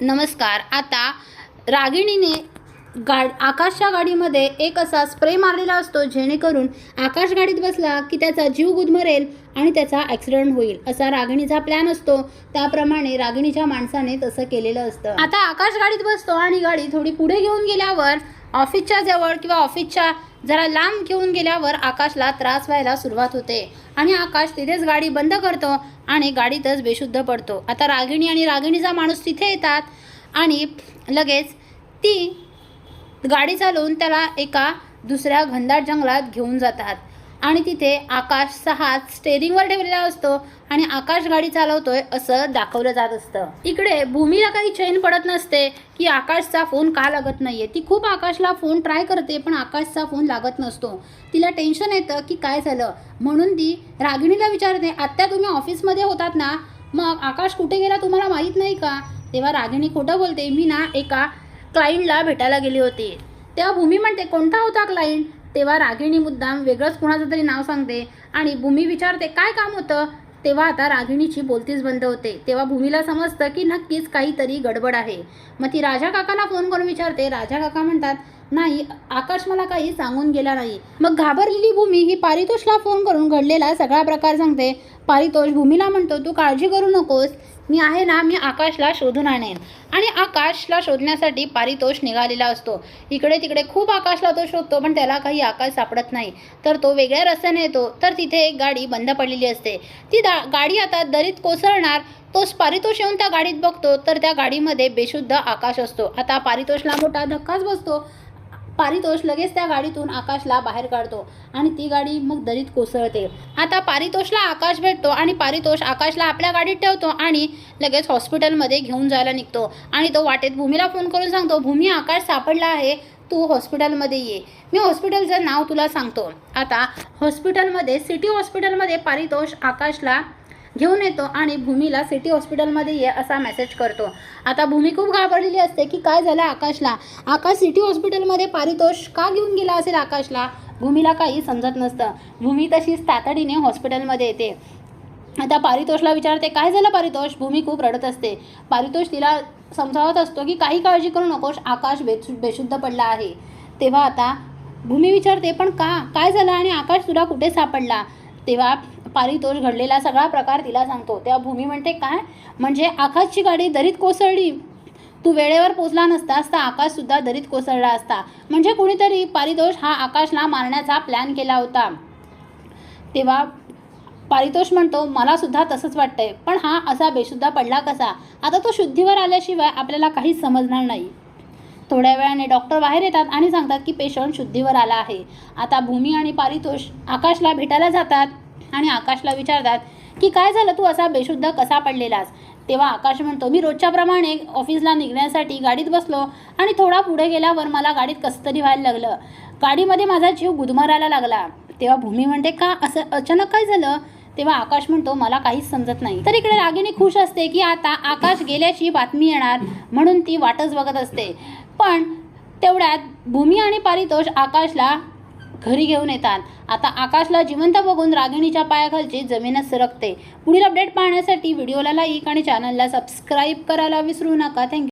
नमस्कार. आता रागिणीने गा आकाशच्या गाडीमध्ये एक असा स्प्रे मारलेला असतो जेणेकरून आकाश गाडीत बसला की त्याचा जीव गुदमरेल आणि त्याचा ॲक्सिडेंट होईल असा रागिणीचा प्लॅन असतो. त्याप्रमाणे रागिणीच्या माणसाने तसं केलेलं असतं. आता आकाश गाडीत बसतो आणि गाडी थोडी पुढे घेऊन गेल्यावर ऑफिसच्या जवळ किंवा ऑफिसच्या जरा लांब घेऊन गेल्यावर आकाशला त्रास व्हायला सुरुवात होते. आणि आकाश तिथेच गाडी बंद करतो आणि गाडीतच बेशुद्ध पडतो. आता रागिणी आणि रागिणीचा माणूस तिथे येतात आणि लगेच ती गाडी चालवून त्याला एका दुसऱ्या घनदाट जंगलात घेऊन जातात. आणि तिथे आकाश हात स्टेरिंगवर ठेवलेला असतो आणि आकाश गाडी चालवतोय असं दाखवलं जात असतं. इकडे भूमीला काही चैन पडत नसते की आकाशचा फोन का लागत नाहीये. ती खूप आकाशला फोन ट्राय करते पण आकाशचा फोन लागत नसतो. तिला टेन्शन येतं की काय झालं? म्हणून ती रागिणीला विचारते आत्या तुम्ही ऑफिसमध्ये होतात ना? मग आकाश कुठे गेला तुम्हाला माहीत नाही का? तेव्हा रागिणी खोटं बोलते मी ना एका क्लायंटला भेटायला गेली होती. तेव्हा भूमी म्हणते कोणता होता क्लायंट तेव्हा रागिणी मुद्दाम वेगळंच कुणाचं तरी नाव सांगते. आणि भूमी विचारते काय काम होतं? तेव्हा आता रागिणीची बोलतीच बंद होते. तेव्हा भूमीला समजतं की नक्कीच काहीतरी गडबड आहे. मग ती राजा काकाला फोन करून विचारते. राजा काका म्हणतात नाही आकाश मला काही सांगून गेला नाही. मग घाबरलेली भूमी ही पारितोषला फोन करून घडलेला सगळा प्रकार सांगते. पारितोष भूमीला म्हणतो तू काळजी करू नकोस. मी आहे ना मी आकाशला शोधून आणेन. आणि आकाशला शोधण्यासाठी पारितोष निघालेला असतो. इकडे तिकडे खूप आकाशला तो शोधतो पण त्याला काही आकाश सापडत नाही. तर तो वेगळ्या रस्त्याने येतो. तर तिथे एक गाडी बंद पडलेली असते. ती दा गाडी आता दरीत कोसळणार तोच पारितोष येऊन त्या गाडीत बघतो. तर त्या गाडीमध्ये बेशुद्ध आकाश असतो. आता पारितोषला मोठा धक्काच बसतो. पारितोष लगेच त्या गाडीतून आकाशला बाहेर काढतो आणि ती गाडी मग दरीत कोसळते. आता पारितोषला आकाश भेटतो आणि पारितोष आकाशला आपल्या गाडीत ठेवतो आणि लगेच हॉस्पिटलमध्ये घेऊन जायला निघतो. आणि तो वाटेत भूमीला फोन करून सांगतो भूमी आकाश सापडला आहे तू हॉस्पिटलमध्ये ये. मी हॉस्पिटलचं नाव तुला सांगतो. आता हॉस्पिटलमध्ये सिटी हॉस्पिटलमध्ये पारितोष आकाशला घेऊन येतो आणि भूमीला सिटी हॉस्पिटलमध्ये ये असा मेसेज करतो. आता भूमी खूप घाबरलेली असते की काय झालं आकाशला? आकाश सिटी हॉस्पिटलमध्ये पारितोष का घेऊन गेला असेल आकाशला? भूमीला काही समजत नसतं. भूमी तशीच तातडीने हॉस्पिटलमध्ये येते. आता पारितोषला विचारते काय झालं पारितोष? भूमी खूप रडत असते. पारितोष तिला समजावत असतो की काही काळजी करू नकोस आकाश बेशु बेशुद्ध पडला आहे. तेव्हा आता भूमी विचारते पण का? काय झालं आणि आकाश तुला कुठे सापडला? तेव्हा पारितोष घडलेला सगळा प्रकार तिला सांगतो. तेव्हा भूमी म्हणते काय? म्हणजे आकाशची गाडी दरीत कोसळली. तू वेळेवर पोचला नसतास तर आकाशसुद्धा दरीत कोसळला असता. म्हणजे कुणीतरी पारितोष हा आकाशला मारण्याचा प्लॅन केला होता. तेव्हा पारितोष म्हणतो मला सुद्धा तसंच वाटतंय. पण हा असा बेशुद्धा पडला कसा? आता तो शुद्धीवर आल्याशिवाय आपल्याला काहीच समजणार नाही. थोड्या वेळाने डॉक्टर बाहेर येतात आणि सांगतात की पेशंट शुद्धीवर आला आहे. आता भूमी आणि पारितोष आकाशला भेटायला जातात. आणि आकाशला विचारतात की काय झालं? तू असा बेशुद्ध कसा पडलेलास? तेव्हा आकाश म्हणतो मी रोजच्या प्रमाणे ऑफिसला निघण्यासाठी गाडीत बसलो आणि थोडा पुढे गेल्यावर मला गाडीत कसं तरी व्हायला लागलं. गाडीमध्ये माझा जीव गुदमरायला लागला. तेव्हा भूमी म्हणते का? असं अचानक काय झालं? तेव्हा आकाश म्हणतो मला काहीच समजत नाही. तर इकडे रागिणी खुश असते की आता आकाश गेल्याची बातमी येणार म्हणून ती वाटच बघत असते. पण तेवढ्यात भूमी आणि पारितोष आकाशला घरी घेऊन येतात. आता आकाशला जिवंत बघून रागिणीच्या पायाखालची जमीनच सरकते. पुढील अपडेट पाहण्यासाठी व्हिडिओला लाईक आणि चॅनलला सबस्क्राईब करायला विसरू नका. थँक्यू